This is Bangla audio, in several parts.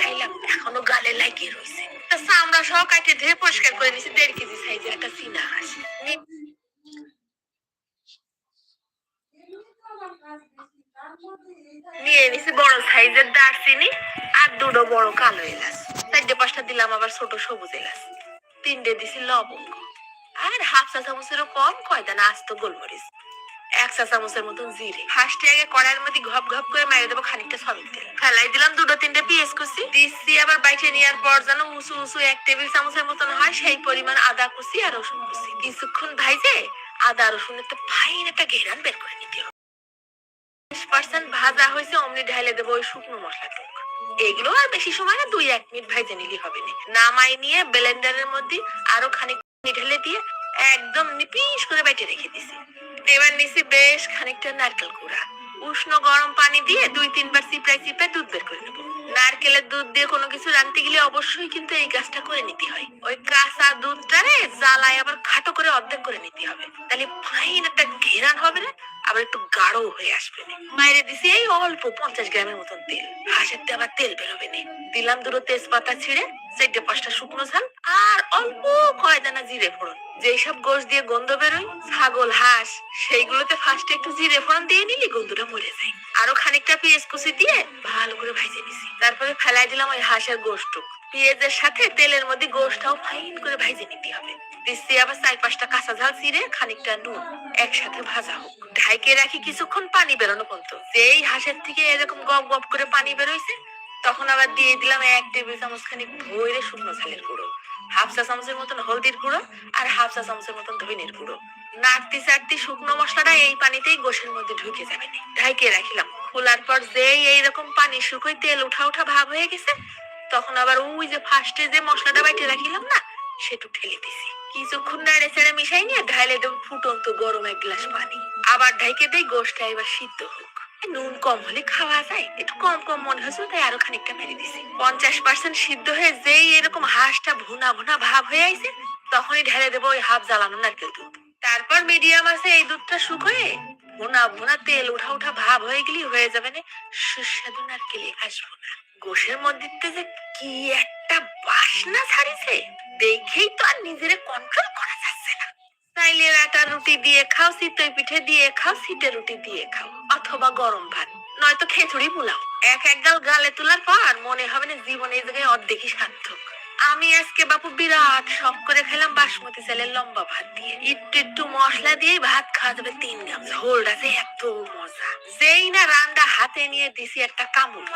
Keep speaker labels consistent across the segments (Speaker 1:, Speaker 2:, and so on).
Speaker 1: খাইলাম, এখনও গালে লাগিয়ে রয়েছে তা চামড়া সহ ধুয়ে পরিষ্কার করে নিছি, দেড় কেজি সাইজের একটা চীনা হাঁস নিয়ে নিছি বড় সাইজের দারচিনি আর দুটো বড় কালো এলাচ। চারটে পাঁচটা দিলাম আবার ছোট সবুজ এলাচ। তিনটে দিছি লবঙ্গ। আর হাফ চা চামচেরও কম, কয়দানা আস্ত গোলমরিচ। এক চা চামচের মতন জিরে। হাঁসটি আগে কড়াইয়ের মধ্যে ঘপ ঘপ করে মারিয়ে দেবো খানিকটা সবিন তেল। ফেলাই দিলাম দুটো তিনটে পেঁয়াজ কুচি। দিচ্ছি আবার বাইটে নেওয়ার পর যেন উঁচু উঁচু এক টেবিল চামচের মতন হয় সেই পরিমাণ আদা কুচি আর রসুন কুচি। কিছুক্ষণ ভাইজে আদা রসুনের তো ফাইন একটা ঘেরান বের করে নিতে হবে। পার্সেন্ট ভাজা হয়েছে অমনি ঢাইলে দেবো ওই শুকনো মশলাটুক এগুলো আর বেশি সময় না দুই এক মিনিট ভাইজে নিলে হবে না। নামাই নিয়ে ব্লেন্ডারের মধ্যে আরও খানিক ঢেলে দিয়ে একদম নিপিস করে বাইটে রেখে দিছি। এবার নিছি বেশ খানিকটা নারকেল কুড়া। উষ্ণ গরম পানি দিয়ে দুই, তিনবার চিপড়াই চিপড়াই দুধ বের করে নেব। নারকেলের দুধ দিয়ে কোনো কিছু রাঁধতে গেলে অবশ্যই কিন্তু এই কাজটা করে নিতে হয়। ওই কাঁচা দুধটারে জ্বালায় আবার খাটো করে অর্ধেক করে নিতে হবে। তাহলে ফাইন একটা ঘেরান হবে না, আবার একটু গাঢ় হয়ে আসবে না। মাইরে দিছি এই অল্প পঞ্চাশ গ্রামের মতন তেল। হাঁসের দিয়ে আবার তেল বেরোবে না। দিলাম দুটো তেজপাতা ছিঁড়ে, চারটে পাঁচটা শুকনো ঝাল, আর অল্প কয়দানা জিরে ফোড়ন। যেসব গোশ দিয়ে গন্ধ বেরোয়, ছাগল, হাঁস, সেইগুলোতে ফার্স্টে একটু জিরে ফোড়ন দিয়ে নিলি গন্ধটা মরে যায়। আরও খানিকটা পেঁয়াজ কুচি দিয়ে ভালো করে ভাজে নিছি। তারপরে ফেলাই দিলাম ওই হাঁসের গোশটুক। পেঁয়াজের সাথে তেলের মধ্যে গোশটাও ফাইন করে ভাজে নিতে হবে। দিচ্ছি আবার চার পাঁচটা কাঁচা ঝাল চিড়ে, খানিকটা নুন। একসাথে ভাজা হোক। ঢাইকে রাখি কিছুক্ষণ পানি বেরোনো পর্যন্ত। যেই হাঁসের থেকে এরকম গপ গপ করে পানি বেরোইছে, তখন আবার দিয়ে দিলাম এক টেবিল চামচ খানিক ভৈরে শুকনো ঝালের গুঁড়ো। হাফ চা চামচের মতন হলদির গুঁড়ো আর হাফ চা চামচের মতন ধইনের গুঁড়ো। নাড়তি চাড়তি শুকনো মশলাটা এই পানিতেই গোশের মধ্যে ঢুকে যাবে। ঢাইকে রাখিলাম। খোলার পর যেই এইরকম পানি শুকোই তেল উঠা উঠা ভাব হয়ে গেছে, তখন আবার ওই যে ফার্স্টে যে মশলাটা বাইটে রাখিলাম না, সেটু ঠেলে দিছি। কিছুক্ষণ নাড়ে চেড়ে মিশাই নিয়ে ঢাইলে দেবো ফুটন্ত গরম এক গ্লাস পানি। আবার ঢাইকে দেই গোশটা এবার সিদ্ধ হোক। নুন কম হলে খাওয়া যায়, একটু কম কম মনে হয়েছিল তাই আরও খানিকটা মেরে দিছি। পঞ্চাশ পার্সেন্ট সিদ্ধ হয়ে যেই এরকম হাঁসটা ভুনা ভুনা ভাব হয়ে আইছে, তখনই ঢেলে দেবো ওই হাফ জ্বালানো নারকেল দুধ। তারপর মিডিয়াম আছে এই দুধটা শুকোয়ে তেল উঠা উঠা ভাব হয়ে গেলি হয়ে যাবে না। সুস্বাদু নারকেলে ভুনা গোশের মধ্যে যে কি একটা বাসনা ছাড়িছে, দেখেই তো আর নিজেরে কন্ট্রোল করা যাচ্ছে না। চাইলে আটার রুটি দিয়ে খাও শীতই পিঠে দিয়ে খাও শীতে রুটি দিয়ে খাও, অথবা গরম ভাত, নয়তো খেচুড়ি পোলাও। এক এক গাল গালে তোলার পর মনে হবে না জীবনে এই জায়গায় অর্ধেকই সার্থক। আমি আজকে বাপু বিরাট শখ করে খেলাম বাসমতি চালের লম্বা ভাত দিয়ে। একটু একটু মশলা দিয়ে ভাত খাওয়া যাবে তিন গ্রাম ঝোলটা যে এত মজা। যেই না রান্না হাতে নিয়ে দিছি একটা কামড়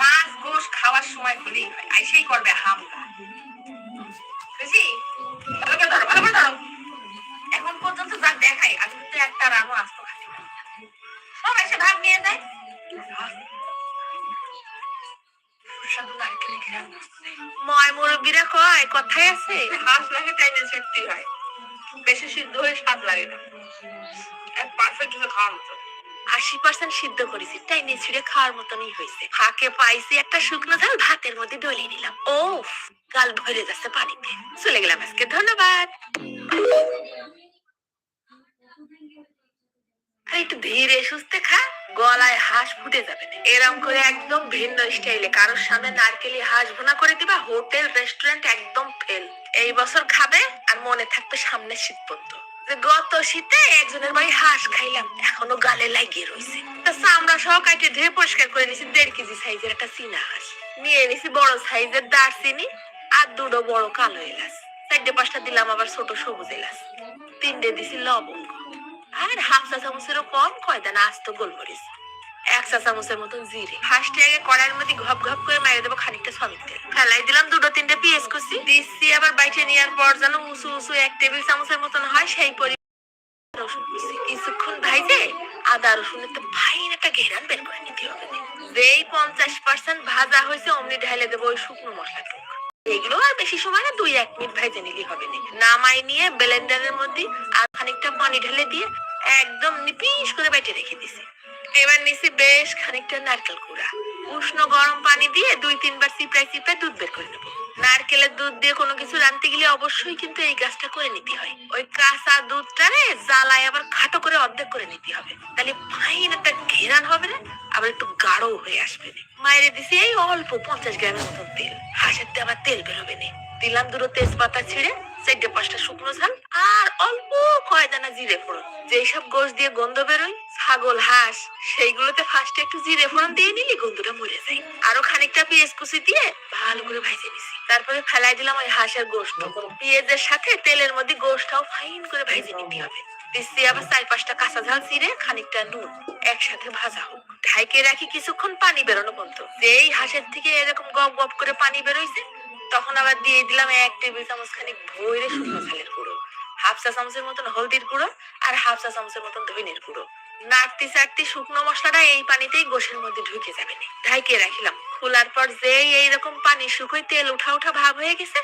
Speaker 1: মাছ গোশ খাওয়ার সময় হলেই হয়। আইসেই করবে হামলা বুঝি ভালো করে ধরো, ভালো করে ধরো। এখন পর্যন্ত যা দেখাই আমি তো একটা রানও আসতো ময় মুরব্বীরা কয়, কথাই আছে হাঁস লাগে টাইনে ছেড়তে হয়। বেশি সিদ্ধ হয়ে স্বাদ লাগে না। পারফেক্ট ভাবে খাওয়ার মতো। আশি পার্সেন্ট সিদ্ধ করেছি তাই নিচুড়ে খাওয়ার মতনই হয়েছে। ফাঁকে পাইছি একটা শুকনো ঝাল, ভাতের মধ্যে ডলিয়ে নিলাম। ও গাল ভরে যাচ্ছে পানিতে। চলে গেলাম আজকে, ধন্যবাদ। আর একটু ধীরে সুস্থে খা, গলায় হাঁস ফুটে যাবে। না এরম করে একদম ভিন্ন স্টাইলে, কারোর সামনে নারকেলি হাঁস ভুনা করে দিবা, হোটেল রেস্টুরেন্ট একদম ফেল এই বছর খাবে আর মনে থাকবে সামনে শীত পর্যন্ত গত শীতে একজনের বাড়ি হাঁস খাইলাম, এখনও গালে লাগিয়ে রয়েছে চামড়া সহ কাটে ধুয়ে পরিষ্কার করে নিছি, দেড় কেজি সাইজের একটা চীনা হাঁস। নিয়ে নিছি বড় সাইজের দারচিনি আর দুটো বড় কালো এলাচ। চারটে পাঁচটা দিলাম আবার ছোট সবুজ এলাচ। তিনটে দিছি লবঙ্গ আর হাফ চা চামচেরও কম কয়দানা আস্ত গোলমরিচ। এক চা চামচের মতন জিরে। ফার্স্টে আগে কড়াইয়ের মধ্যে ঘপ ঘপ করে মারিয়ে দেবো খানিকটা তেল ফেলাই দিলাম দুটো তিনটে পেঁয়াজ কুচি। দিচ্ছি আবার বাইটে নেওয়ার পর যেন উঁচু উঁচু এক টেবিল চামচের মতন হয় সেই রসুন কুচি। কিছুক্ষণ ভাইজে আদা রসুনের তো ফাইন একটা ঘেরান বের করে নিতে হবে। যেই পঞ্চাশ পার্সেন্ট ভাজা হয়েছে অমনি ঢাইলে দেবো ওই শুকনো মশলাটুক এগুলো আর বেশি সময় না দুই এক মিনিট ভাইজে নিলে হবে না নামাই নিয়ে ব্লেন্ডারের মধ্যে আর খানিকটা পানি ঢেলে দিয়ে একদম নিপিস করে বেটে রেখে দিছি। এবার নিছি বেশ খানিকটা নারকেল কুড়া। উষ্ণ গরম পানি দিয়ে দুই, তিনবার চিপড়াই চিপড়াই দুধ বের করে নেব। নারকেলের দুধ দিয়ে কোনো কিছু রাঁধতে গেলে অবশ্যই কিন্তু এই কাজটা করে নিতে হয়। ওই কাঁচা দুধটারে জ্বালায় আবার খাটো করে অর্ধেক করে নিতে হবে। তাহলে ফাইন একটা ঘেরান হবে না, আবার একটু গাঢ় হয়ে আসবে মায়েরে দিছি এই অল্প পঞ্চাশ গ্রামের মতন তেল। হাঁসের দিয়ে আবার তেল বেরোবে না। দিলাম দুটো তেজপাতা ছিঁড়ে, চারটে পাঁচটা শুকনো ঝাল আর অল্প কয় দানা জিরে ফোড়ন। যেসব গোশ দিয়ে গন্ধ বেরোয়, ছাগল, হাঁস, সেইগুলোতে ফার্স্টে একটু জিরে ফোড়ন দিয়ে নিলে গন্ধটা মরে যায়। আরও খানিকটা পেঁয়াজ কুচি দিয়ে ভালো করে ভেজে নিছি। তারপরে ফেলাই দিলাম ওই হাঁসের গোশট। পেঁয়াজের সাথে তেলের মধ্যে গোশটাও ফাইন করে ভেজে নিতে হবে। দিচ্ছি আবার চার পাঁচটা কাঁচা ঝাল চিড়ে খানিকটা নুন। একসাথে ভাজা হোক। ঢাইকে রাখি কিছুক্ষণ পানি বেরোনো পর্যন্ত। যেই হাঁসের থেকে এরকম গপ গপ করে পানি বেরোইছে তখন আবার দিয়ে দিলাম এক টেবিল চামচ খানিক ভৈরে শুকনো ঝালের গুঁড়ো। হাফ চা চামচের মতন হলদির গুঁড়ো আর হাফ চা চামচের মতন ধনির গুঁড়ো। নাড়তি চাড়তি শুকনো মশলাটা এই পানিতেই গোশের মধ্যে ঢুকে যাবে ঢাইকে রাখিলাম। খোলার পর যেই এইরকম পানি শুকোই তেল উঠা উঠা ভাব হয়ে গেছে,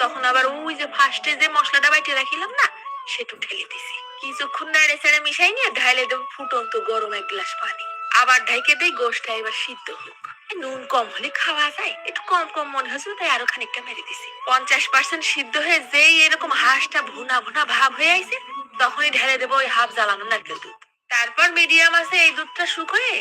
Speaker 1: তখন আবার ওই যে ফার্স্টে যে মশলাটা বাইটে রাখিলাম না, সেটু ঠেলে দিছি। কিছুক্ষণ নাড়ে চেড়ে মিশাই নিয়ে ঢাইলে দেবো ফুটন্ত গরম এক গ্লাস পানি। আবার ঢাইকে দেই, গোশটা এবার সিদ্ধ হোক। নুন কম হলে খাওয়া যায়। একটু কম কম মনে হয়েছিল তাই আরও খানিকটা মেরে দিছি। পঞ্চাশ পার্সেন্ট সিদ্ধ হয়ে যেই এরকম হাঁসটা ভুনা ভুনা ভাব হয়ে আইছে, তখনই ঢেলে দেবো ওই হাফ জ্বালানো নারকেল দুধ। তারপর মিডিয়াম আছে এই দুধটা শুকোয়,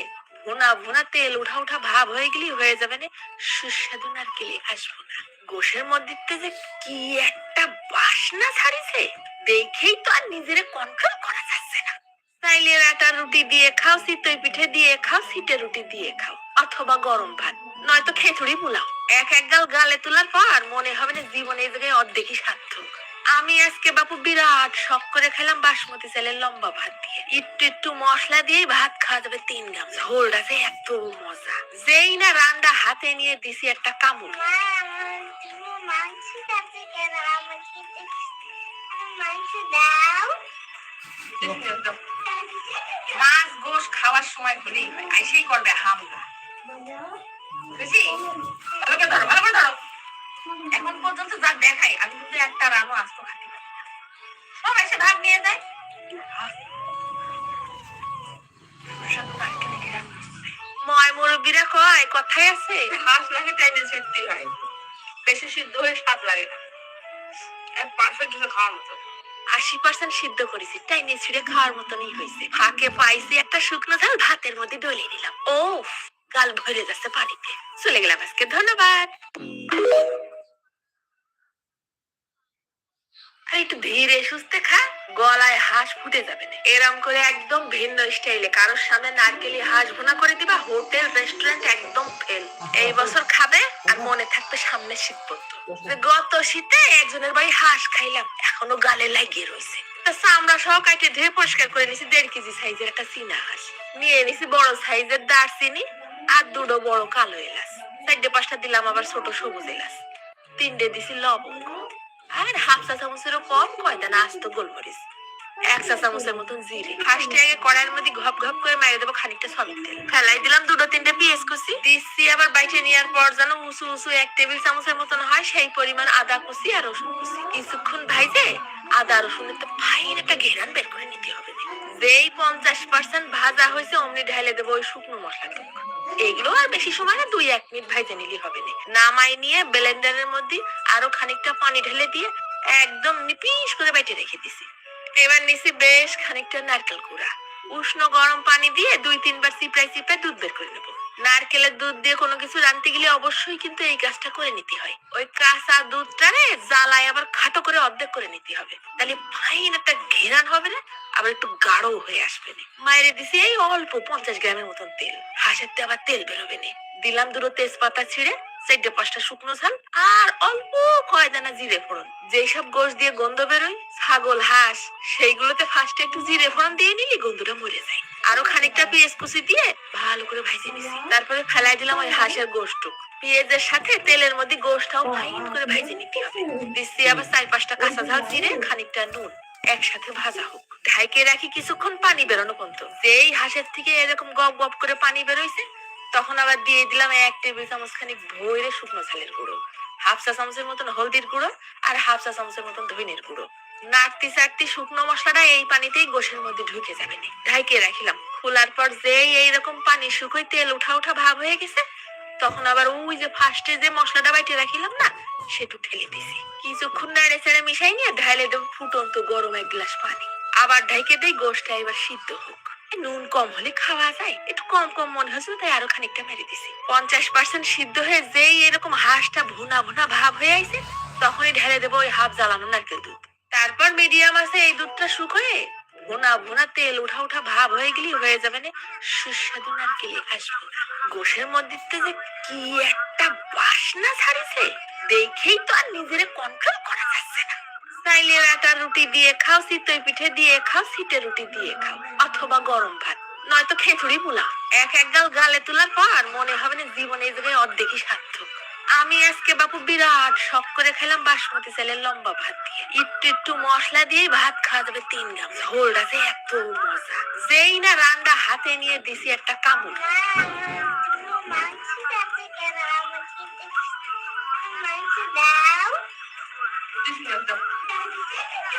Speaker 1: ভুনা ভুনা তেল উঠা উঠা ভাব হয়ে গেলি হয়ে যাবে না, সুস্বাদু নারকেলে আসব না। গোশের মধ্যে যে কি একটা বাসনা ছাড়িছে, দেখেই তো আর নিজেরে কন্ট্রোল করা না। চাইলে আটার রুটি দিয়ে খাও চিতই পিঠে দিয়ে খাও, সিটে রুটি দিয়ে খাও, অথবা গরম ভাত। নয়তো খিচুড়ি পোলাও। এক এক গাল গালে তোলার পর মনে হবে না জীবনে এই জায়গায় অর্ধেকই সার্থক। আমি আজকে বাপু বিরাট শখ করে খেলাম বাসমতি চালের লম্বা ভাত দিয়ে। একটু একটু মশলা দিয়ে ভাত খাওয়া যাবে তিন গ্রাম ঝোলটা যে এত মজা। যেই না রান্না হাতে নিয়ে দিছি একটা কামড়
Speaker 2: মাংস দাও।
Speaker 1: মাছ গোশ খাওয়ার সময় হলেই হয়। আইসেই করবে হামলা। বুঝি ভালো করে ধরো ভালো করে ধরো। এখন পর্যন্ত যা দেখাই আমি কিন্তু একটা রানও আস্ত না। সব এসে ভাগ নিয়ে যায়। ময় মুরব্বীরা কয় কথাই আছে? হাঁস লাগে টাইমে ছেড়তে হয়। বেশি সিদ্ধ হয়ে স্বাদ লাগে না। পারফেক্ট খাওয়ার মতো। আশি পার্সেন্ট সিদ্ধ করেছি টাইনে ছিঁড়ে খাওয়ার মতনই হয়েছে। ফাঁকে পাইছি একটা শুকনো ঝাল, ভাতের মধ্যে ডলে দিলাম। ও গাল ভরে যাচ্ছে পানিতে। চলে গেলাম আজকে, ধন্যবাদ। একটু ধীরে সুস্থে খা, গলায় হাঁস ফুটে যাবে না। এরম করে একদম ভিন্ন স্টাইলে, কারোর সামনে নারকেলি হাঁস ভুনা করে দিবা, হোটেল, রেস্টুরেন্ট একদম ফেল এই বছর খাবে? মনে থাকবে সামনে শীত পড়তো। গত শীতে একজনের বাড়ি হাঁস খাইলাম এখনও গালে লাগিয়ে রয়েছে আমরা সহ কাটে ধুয়ে পরিষ্কার করে নিছি দেড় কেজি সাইজের একটা চীনা হাঁস। নিয়ে নিছি বড় সাইজের দারচিনি আর দুটো বড় কালো এলাচ। চারটে পাঁচটা দিলাম আবার ছোট সবুজ এলাচ। তিনটে দিছি লবঙ্গ। আর হাফ চা চামচেরও কম কয়টা না আস্ত গোলমরিচ। এক মতন জিরে আগে কড়াইয়ের মধ্যে ঘপ ঘপ করে মেরে দেবো খানিকটা তেল। ফেলাই দিলাম দুটো তিনটে কুচি। দিচ্ছি আবার বাইটে নেওয়ার পর যেন উঁচু উঁচু এক টেবিল চামচের মতন হয়, সেই পরিমাণ আদা কুচি আর রসুন কুচি। কিছুক্ষণ ভাইজে আদা রসুনের তো ফাইন একটা ঘেরান বের করে নিতে হবে। যেই পঞ্চাশ পার্সেন্ট ভাজা হয়েছে, অমনি ঢেলে দেবো ওই শুকনো মশলা এগুলো আর বেশি সময় না, দুই এক মিনিট ভাইজে নিলে হবে না। নামাই নিয়ে ব্লেন্ডারের মধ্যে আরও খানিকটা পানি ঢেলে দিয়ে একদম নিপিস করে বাইটে রেখে দিছি। এবার নিছি বেশ খানিকটা নারকেল কুড়া। উষ্ণ গরম পানি দিয়ে দুই তিনবার চিপড়াই চিপড়াই দুধ বের করে নেব। নারকেলের দুধ দিয়ে কোনো কিছু রাঁধতে গেলে অবশ্যই কিন্তু এই কাজটা করে নিতে হয়। ওই কাঁচা দুধটারে জ্বালায় আবার খাটো করে অর্ধেক করে নিতে হবে। তাহলে ফাইন একটা ঘেরান হবে না, আবার একটু গাঢ় হয়ে আসবে না। মায়েরে দিছি এই অল্প পঞ্চাশ গ্রামের মতন তেল। হাঁসের আবার তেল বেরোবে দিলাম দুটো তেজপাতা ছিঁড়ে চারটে পাঁচটা শুকনো ঝাল আর অল্প কয় দানা জিরে ফোড়ন। যেসব গোশ দিয়ে গন্ধ বেরোয়, ছাগল, হাঁস, সেইগুলোতে ফার্স্টে একটু জিরে ফোড়ন দিয়ে নিলে গন্ধটা মরে যায়। আরও খানিকটা পেঁয়াজ কুচি দিয়ে ভালো করে ভাজে নিছি। তারপরে ফেলাই দিলাম ওই হাঁসের গোশটুক। পেঁয়াজের সাথে তেলের মধ্যে গোশটাও ফাইন করে ভাজে নিতে হবে। দিচ্ছি আবার চার পাঁচটা কাঁচা ঝাল, জিরে, খানিকটা নুন। একসাথে ভাজা হোক। ঢাইকে রাখি কিছুক্ষণ পানি বেরোনো পর্যন্ত। যেই হাঁসের থেকে এরকম গপ গপ করে পানি বেরোইছে তখন আবার দিয়ে দিলাম এক টেবিল চামচ খানিক ভৈরে শুকনো ঝালের গুঁড়ো, হাফ চা চামচের মতন হলদির গুঁড়ো আর হাফ চা চামচের মতন ধনির গুঁড়ো। নাড়তি চাড়তি শুকনো মশলাটা এই পানিতেই গোশের মধ্যে ঢুকে যাবে ঢাইকে রাখিলাম। খোলার পর যেই এইরকম পানি শুকোই তেল উঠা উঠা ভাব হয়ে গেছে, তখন আবার ওই যে ফার্স্টে যে মশলাটা বাইটে রাখিলাম না, সেটু ঠেলে দিছি। কিছুক্ষণ নাড়ে চেড়ে মিশাই নিয়ে ঢাইলে দেব ফুটন্ত গরম এক গ্লাস পানি। আবার ঢাইকে দেই গোষ্ঠটা এবার সিদ্ধ হোক। নুন কম হলে খাওয়া যায়। একটু কম কম মনে হয়েছিল, তাই আরও খানিকটা মেরে দিছি। পঞ্চাশ পার্সেন্ট সিদ্ধ হয়ে যেই এরকম হাঁসটা ভুনা ভুনা ভাব হয়ে আইছে, তখনই ঢেলে দেবো ওই হাফ জ্বালানো নারকেল দুধ। তারপর মিডিয়াম আছে এই দুধটা শুকোয়, ভুনা ভুনা তেল উঠা উঠা ভাব হয়ে গেলি হয়ে যাবে না সুস্বাদু নারকেলে আসব গোশের মধ্যে যে কি একটা বাসনা ছাড়িছে, দেখেই তো আর নিজেরে কন্ট্রোল করা যাচ্ছে না। চাইলে আটার রুটি দিয়ে খাও চিতই পিঠে দিয়ে খাও সিটে রুটি দিয়ে খাও। অথবা গরম ভাত। নয়তো খেচুড়ি পোলা। এক এক গাল গালে তোলার পর মনে হবে না জীবনে এই জায়গায় অর্ধেকই সার্থক। আমি আজকে বাপু বিরাট শখ করে খেলাম বাসমতি চালের লম্বা ভাত দিয়ে। একটু একটু মশলা দিয়ে ভাত খাওয়া যাবে তিন গ্রাম। ঝোলটা যে এত মজা। যেই না রান্না হাতে নিয়ে দিছি একটা কামড়।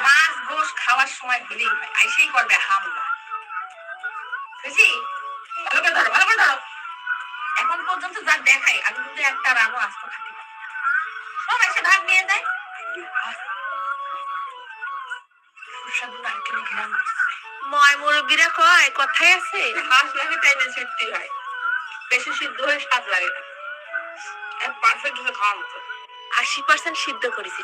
Speaker 1: মাছ গোশ খাওয়ার সময় হলেই হয়। আইসেই করবে হামলা। বুঝি ভালো করে ধরো ভালো করে ধরো। এখন পর্যন্ত যা দেখাই আমি কিন্তু একটা রানও আস্ত না। সব এসে ভাগ নিয়ে যায়। ময় মুরব্বীরা কয় কথাই আছে? হাঁস লাগে তাই না সত্যি হয়। বেশি সিদ্ধ হয়ে স্বাদ লাগে না। পারফেক্ট ভাবে খাওয়ার মতো। আশি পার্সেন্ট সিদ্ধ করেছি।